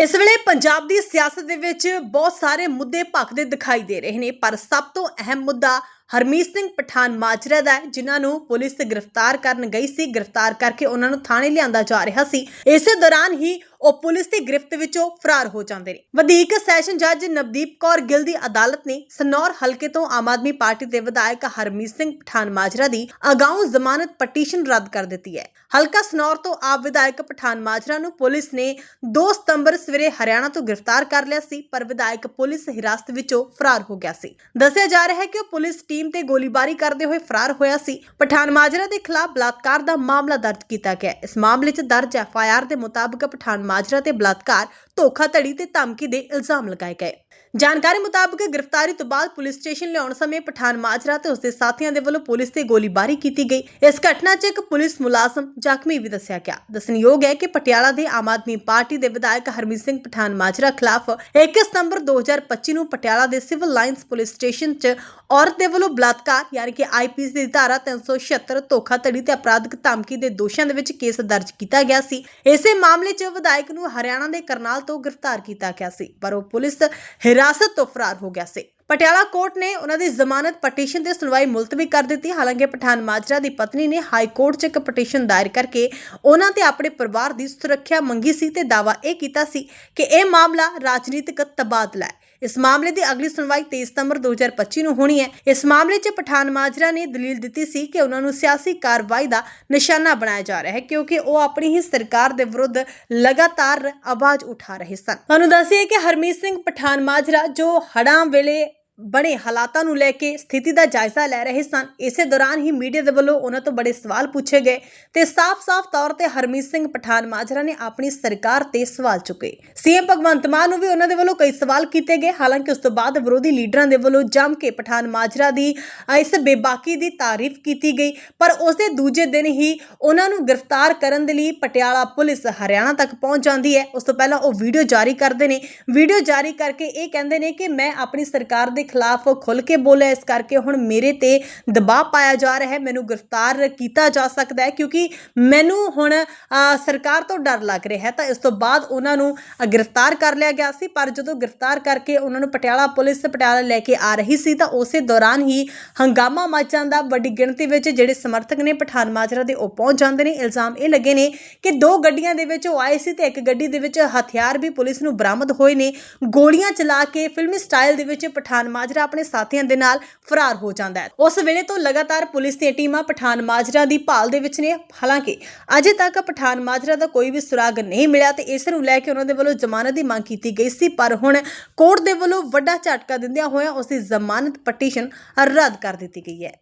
ਇਸ ਵੇਲੇ ਪੰਜਾਬ ਦੀ ਸਿਆਸਤ ਦੇ ਵਿੱਚ ਬਹੁਤ ਸਾਰੇ ਮੁੱਦੇ ਭਖਦੇ ਦਿਖਾਈ ਦੇ ਰਹੇ ਨੇ, ਪਰ ਸਭ ਤੋਂ ਅਹਿਮ ਮੁੱਦਾ ਹਰਮੀਤ ਸਿੰਘ ਪਠਾਨ ਮਾਜਰਾ ਦਾ ਹੈ, ਜਿਨ੍ਹਾਂ ਨੂੰ ਪੁਲਿਸ ਗ੍ਰਿਫਤਾਰ ਕਰਨ ਗਈ ਸੀ। ਗ੍ਰਿਫਤਾਰ ਕਰਕੇ ਉਹਨਾਂ ਨੂੰ ਥਾਣੇ ਲਿਆਂਦਾ ਜਾ ਰਿਹਾ ਸੀ। ਇਸੇ ਦੌਰਾਨ ਹੀ ਉਹ ਪੁਲਿਸ ਦੀ ਗ੍ਰਿਫਤ ਵਿੱਚੋਂ ਫਰਾਰ ਹੋ ਜਾਂਦੇ ਨੇ। ਵਧੇਕ ਸੈਸ਼ਨ ਜੱਜ ਨਵਦੀਪ ਕੌਰ ਗਿੱਲ ਦੀ ਅਦਾਲਤ ਨੇ ਸਨੌਰ ਹਲਕੇ ਤੋਂ ਆਮ ਆਦਮੀ ਪਾਰਟੀ ਦੇ ਵਿਧਾਇਕ ਹਰਮੀਤ ਸਿੰਘ ਪਠਾਨ ਮਾਜਰਾ ਦੀ ਅਗਾਊਂ ਜ਼ਮਾਨਤ ਪਟੀਸ਼ਨ ਰੱਦ ਕਰ ਦਿੱਤੀ ਹੈ। ਹਲਕਾ ਸਨੌਰ ਤੋਂ ਆਪ ਵਿਧਾਇਕ ਪਠਾਨ ਮਾਜਰਾ ਨੂੰ ਪੁਲਿਸ ਨੇ 2 ਸਤੰਬਰ ਸਵੇਰੇ ਹਰਿਆਣਾ ਤੋਂ ਗ੍ਰਿਫਤਾਰ ਕਰ ਲਿਆ ਸੀ, ਪਰ ਵਿਧਾਇਕ ਪੁਲਿਸ ਹਿਰਾਸਤ ਵਿੱਚੋਂ ਫਰਾਰ ਹੋ ਗਿਆ ਸੀ। ਦੱਸਿਆ ਜਾ ਰਿਹਾ ਹੈ ਕਿ ਉਹ ਪੁਲਿਸ ਟੀਮ ਤੇ ਗੋਲੀਬਾਰੀ ਕਰਦੇ ਹੋਏ ਫਰਾਰ ਹੋਇਆ ਸੀ। ਪਠਾਨ ਮਾਜਰਾ ਦੇ ਖਿਲਾਫ ਬਲਾਤਕਾਰ ਦਾ ਮਾਮਲਾ ਦਰਜ ਕੀਤਾ ਗਿਆ। ਇਸ ਮਾਮਲੇ 'ਚ ਦਰਜ ਐਫਆਈਆਰ ਦੇ ਮੁਤਾਬਕ ਪਠਾਨ ਮਾਜਰਾ ਤੇ ਬਲਾਤਕਾਰ ਧੋਖਾਧੜੀ ਤੇ ਧਮਕੀ ਦੇ ਇਲਜ਼ਾਮ ਲਗਾਏ ਗਏ। ਜਾਣਕਾਰੀ ਮੁਤਾਬਕ ਗ੍ਰਿਫਤਾਰੀ ਤੋਂ ਬਾਅਦ ਪੁਲਿਸ ਸਟੇਸ਼ਨ ਲਿਆਉਣ ਸਮੇਂ ਪਠਾਨ ਮਾਜਰਾ ਤੇ ਉਸਦੇ ਸਾਥੀਆਂ ਦੇ ਵੱਲੋਂ ਪੁਲਿਸ ਤੇ ਗੋਲੀਬਾਰੀ ਕੀਤੀ ਗਈ। ਇਸ ਘਟਨਾ 'ਚ ਇੱਕ ਪੁਲਿਸ ਮੁਲਾਜ਼ਮ ਜ਼ਖਮੀ ਵੀ ਦੱਸਿਆ ਗਿਆ। ਦੱਸਣਯੋਗ ਹੈ ਕਿ ਪਟਿਆਲਾ ਦੇ ਆਮ ਆਦਮੀ ਪਾਰਟੀ ਦੇ ਵਿਧਾਇਕ ਹਰਮੀਤ ਸਿੰਘ ਪਠਾਨ ਮਾਜਰਾ ਖਿਲਾਫ 1 ਸਤੰਬਰ 2025 ਨੂੰ ਪਟਿਆਲਾ ਦੇ ਸਿਵਲ ਲਾਈਨਸ ਪੁਲਿਸ ਸਟੇਸ਼ਨ 'ਚ ਔਰਤ ਦੇ ਵੱਲੋਂ ਬਲਾਤਕਾਰ ਯਾਨੀ ਕਿ ਆਈਪੀਸੀ ਦੀ ਧਾਰਾ 376 ਧੋਖਾਧੜੀ ਤੇ ਅਪਰਾਧਿਕ ਧਮਕੀ ਦੇ ਦੋਸ਼ਾਂ ਦੇ ਵਿੱਚ ਕੇਸ ਦਰਜ ਕੀਤਾ ਗਿਆ ਸੀ। ਇਸੇ ਮਾਮਲੇ 'ਚ ਵਿਧਾਇਕ ਨੂੰ ਹਰਿਆਣਾ ਦੇ ਕਰਨਾਲ ਤੋਂ ਗ੍ਰਿਫਤਾਰ ਕੀਤਾ ਗਿਆ ਸੀ ਪਰ ਉਹ ਪੁਲਿਸ ਹਿਰਾਸਤ ਤੋਂ ਫਰਾਰ ਹੋ ਗਿਆ ਸੀ। ਪਟਿਆਲਾ ਕੋਰਟ ਨੇ ਉਹਨਾਂ ਦੀ ਜ਼ਮਾਨਤ ਪਟੀਸ਼ਨ ਤੇ ਸੁਣਵਾਈ ਮੁਲਤਵੀ ਕਰ ਦਿੱਤੀ। ਹਾਲਾਂਕਿ ਪਠਾਨ ਮਾਜਰਾ ਦੀ ਪਤਨੀ ਨੇ ਹਾਈ ਕੋਰਟ 'ਚ ਇੱਕ ਪਟੀਸ਼ਨ ਦਾਇਰ ਕਰਕੇ ਉਹਨਾਂ ਤੇ ਆਪਣੇ ਪਰਿਵਾਰ ਦੀ ਸੁਰੱਖਿਆ ਮੰਗੀ ਸੀ ਤੇ ਦਾਅਵਾ ਇਹ ਕੀਤਾ ਸੀ ਕਿ ਇਹ ਮਾਮਲਾ ਰਾਜਨੀਤਿਕ ਤਬਾਦਲਾ ਹੈ। ਇਸ ਮਾਮਲੇ ਦੀ ਅਗਲੀ ਸੁਣਵਾਈ 23 ਸਤੰਬਰ 2025 ਨੂੰ ਹੋਣੀ ਹੈ। ਇਸ ਮਾਮਲੇ 'ਚ ਪਠਾਨ ਮਾਜਰਾ ਨੇ ਦਲੀਲ ਦਿੱਤੀ ਸੀ ਕਿ ਉਹਨਾਂ ਨੂੰ ਸਿਆਸੀ ਕਾਰਵਾਈ ਦਾ ਨਿਸ਼ਾਨਾ ਬਣਾਇਆ ਜਾ ਰਿਹਾ ਹੈ ਕਿਉਂਕਿ ਉਹ ਆਪਣੀ ਹੀ ਸਰਕਾਰ ਦੇ ਵਿਰੁੱਧ ਲਗਾਤਾਰ ਆਵਾਜ਼ ਉਠਾ ਰਹੇ ਸਨ। ਤੁਹਾਨੂੰ ਦੱਸਿਏ ਕਿ ਹਰਮੀਤ ਸਿੰਘ ਪਠਾਨ ਮਾਜਰਾ ਜੋ ਹੜਾਂ ਵੇਲੇ ਬਣੇ ਹਾਲਾਤਾਂ ਨੂੰ ਲੈ ਕੇ ਸਥਿਤੀ ਦਾ ਜਾਇਜ਼ਾ ਲੈ ਰਹੇ ਸਨ। ਇਸੇ ਦੌਰਾਨ ਹੀ ਮੀਡੀਆ ਦੇ ਵੱਲੋਂ ਉਹਨਾਂ ਤੋਂ ਬੜੇ ਸਵਾਲ ਪੁੱਛੇ ਗਏ ਤੇ ਸਾਫ਼-ਸਾਫ਼ ਤੌਰ ਤੇ ਹਰਮੀਤ ਸਿੰਘ ਪਠਾਨ ਮਾਜਰਾ ਨੇ ਆਪਣੀ ਸਰਕਾਰ ਤੇ ਸਵਾਲ ਚੁੱਕੇ। ਸੀਐਮ ਭਗਵੰਤ ਮਾਨ ਨੂੰ ਵੀ ਉਹਨਾਂ ਦੇ ਵੱਲੋਂ ਕਈ ਸਵਾਲ ਕੀਤੇ ਗਏ। ਹਾਲਾਂਕਿ ਉਸ ਤੋਂ ਬਾਅਦ ਵਿਰੋਧੀ ਲੀਡਰਾਂ ਦੇ ਵੱਲੋਂ ਜੰਮ ਕੇ ਪਠਾਨ ਮਾਜਰਾ ਦੀ ਇਸ ਬੇਬਾਕੀ ਦੀ ਤਾਰੀਫ ਕੀਤੀ ਗਈ। ਪਰ ਉਸ ਦੇ ਦੂਜੇ ਦਿਨ ਹੀ ਉਹਨਾਂ ਨੂੰ ਗ੍ਰਿਫਤਾਰ ਕਰਨ ਦੇ ਲਈ ਪਟਿਆਲਾ ਪੁਲਿਸ ਹਰਿਆਣਾ ਤੱਕ ਪਹੁੰਚ ਜਾਂਦੀ ਹੈ। ਉਸ ਤੋਂ ਪਹਿਲਾਂ ਉਹ ਵੀਡੀਓ ਜਾਰੀ ਕਰਦੇ ਨੇ। ਵੀਡੀਓ ਜਾਰੀ ਕਰਕੇ ਇਹ ਕਹਿੰਦੇ ਨੇ ਕਿ ਮੈਂ ਆਪਣੀ ਸਰਕਾਰ ਦੇ ਖਿਲਾਫ ਖੁੱਲ ਕੇ ਬੋਲਿਆ। ਇਸ ਕਰਕੇ ਹੁਣ ਮੇਰੇ ਤੇ ਦਬਾਅ ਪਾਇਆ ਜਾ ਰਿਹਾ ਹੈ। ਮੈਨੂੰ ਗ੍ਰਿਫਤਾਰ ਕੀਤਾ ਜਾ ਸਕਦਾ ਹੈ ਕਿਉਂਕਿ ਮੈਨੂੰ ਹੁਣ ਸਰਕਾਰ ਤੋਂ ਡਰ ਲੱਗ ਰਿਹਾ ਹੈ। ਤਾਂ ਇਸ ਤੋਂ ਬਾਅਦ ਉਹਨਾਂ ਨੂੰ ਗ੍ਰਿਫਤਾਰ ਕਰ ਲਿਆ ਗਿਆ ਸੀ। ਪਰ ਜਦੋਂ ਗ੍ਰਿਫਤਾਰ ਕਰਕੇ ਉਹਨਾਂ ਨੂੰ ਪਟਿਆਲਾ ਪੁਲਿਸ ਪਟਿਆਲਾ ਲੈ ਕੇ ਆ ਰਹੀ ਸੀ ਤਾਂ ਉਸੇ ਦੌਰਾਨ ਹੀ ਹੰਗਾਮਾ ਮਚ ਜਾਂਦਾ ਵੱਡੀ ਗਿਣਤੀ ਵਿੱਚ ਜਿਹੜੇ ਸਮਰਥਕ ਨੇ ਪਠਾਨ ਮਾਜਰਾ ਦੇ ਉਹ ਪਹੁੰਚ ਜਾਂਦੇ ਨੇ। ਇਲਜ਼ਾਮ ਇਹ ਲੱਗੇ ਨੇ ਕਿ ਦੋ ਗੱਡੀਆਂ ਦੇ ਵਿੱਚ ਉਹ ਆਏ ਸੀ ਤੇ ਇੱਕ ਗੱਡੀ ਦੇ ਵਿੱਚ ਹਥਿਆਰ ਵੀ ਪੁਲਿਸ ਨੂੰ ਬਰਾਮਦ ਹੋਏ ਨੇ। ਗੋਲੀਆਂ ਚਲਾ ਕੇ ਫਿਲਮੀ ਸਟਾਈਲ ਦੇ ਵਿੱਚ ਪਠਾਨ ਮਾਜਰਾ ਆਪਣੇ ਸਾਥੀਆਂ ਦੇ ਨਾਲ ਫਰਾਰ ਹੋ ਜਾਂਦਾ ਹੈ। ਉਸ ਵੇਲੇ ਤੋਂ ਲਗਾਤਾਰ ਪੁਲਿਸ ਦੀਆਂ ਟੀਮਾਂ ਪਠਾਨ ਮਾਜਰਾ ਦੀ ਭਾਲ ਦੇ ਵਿੱਚ ਨੇ। ਹਾਲਾਂਕਿ ਅਜੇ ਤੱਕ ਪਠਾਨ ਮਾਜਰਾ ਦਾ ਕੋਈ ਵੀ ਸੁਰਾਗ ਨਹੀਂ ਮਿਲਿਆ ਤੇ ਇਸ ਨੂੰ ਲੈ ਕੇ ਉਹਨਾਂ ਦੇ ਵੱਲੋਂ ਜ਼ਮਾਨਤ ਦੀ ਮੰਗ ਕੀਤੀ ਗਈ ਸੀ, ਪਰ ਹੁਣ ਕੋਰਟ ਦੇ ਵੱਲੋਂ ਵੱਡਾ ਝਟਕਾ ਦਿੰਦਿਆਂ ਹੋਇਆ ਉਸ ਦੀ ਜ਼ਮਾਨਤ ਪਟੀਸ਼ਨ ਰੱਦ ਕਰ ਦਿੱਤੀ ਗਈ ਹੈ।